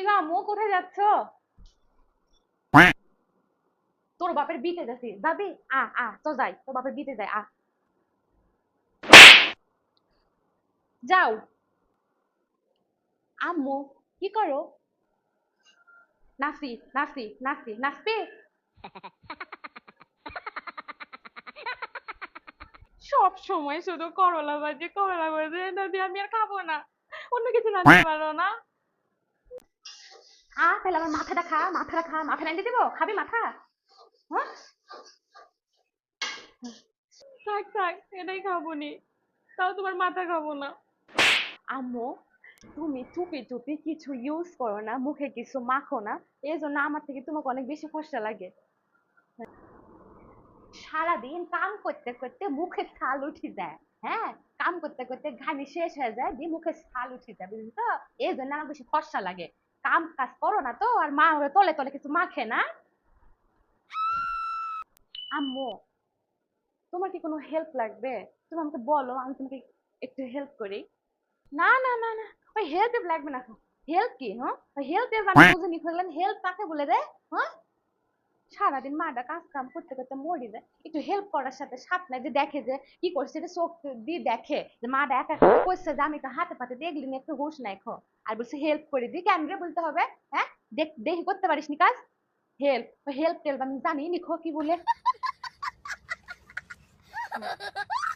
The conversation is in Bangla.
কি গো আম্মু কোথায় যাচ্ছ তোর বাপের বিতে যাচ্ছি। যাবি? আ আ তো যাই। তোর বাপের বিতে যাই আ। যাও। আম্মু কি করো? নাচি নাচি নাচি নাচবি সব সময় শুধু করলা ভাজি করলা ভাজি নদী আমি আর খাব না। অন্য কিছু রাখতে পারো না। আ তাহলে আমার মাথাটা খা মাথাটা খা মাথা নাইতে দেবো? খাবি মাথা? হ্যাঁ? থাক থাক এটাই খাব নি তাও তোমার মাথা খাব না। আম্মু তুমি চুপি চুপি কিছু ইউজ করো না মুখে কিছু মাখো না এই জন্য আমার থেকে তোমাকে অনেক বেশি কষ্ট লাগে। সারাদিন কাম করতে করতে মুখে ছাল উঠে যায় হ্যাঁ? কাম করতে করতে ঘানি শেষ হয়ে যায় দিয়ে মুখে ছাল উঠে যায় বুঝলি তো? এই জন্য আমার বেশি ফর্সা লাগে। কাম কাজ করো না তো আর মা ওরে তলে তলে কিছু মাখে না। আম্মু তোমার কি কোনো হেল্প লাগবে? তুমি আমাকে বলো আমি তোমাকে একটু হেল্প করি। না না না না ওই হেল্প লাগবে না। হেল্প কি হ্যাঁ? হেল্প এর মানে বুঝে নিতে হেল্প কাকে বলে দে হ্যাঁ? সারাদিন মাটা কাজ কাম করতে করতে মরি যায়। একটু হেল্প করার সাথে সাথ নাই যে দেখে যে কি করছে এটা চোখ দিয়ে দেখে যে মাটা একা একা করছে যে আমি তো হাতে পাতে দেখলি না একটু হুশ নাই খো। আর বলছে হেল্প করে দিই কেন রে বলতে হবে? হ্যাঁ? দেখ দেখি করতে পারিস নি কাজ? হেল্প হেল্প টেল্প আমি জানি নিখো কি বলে।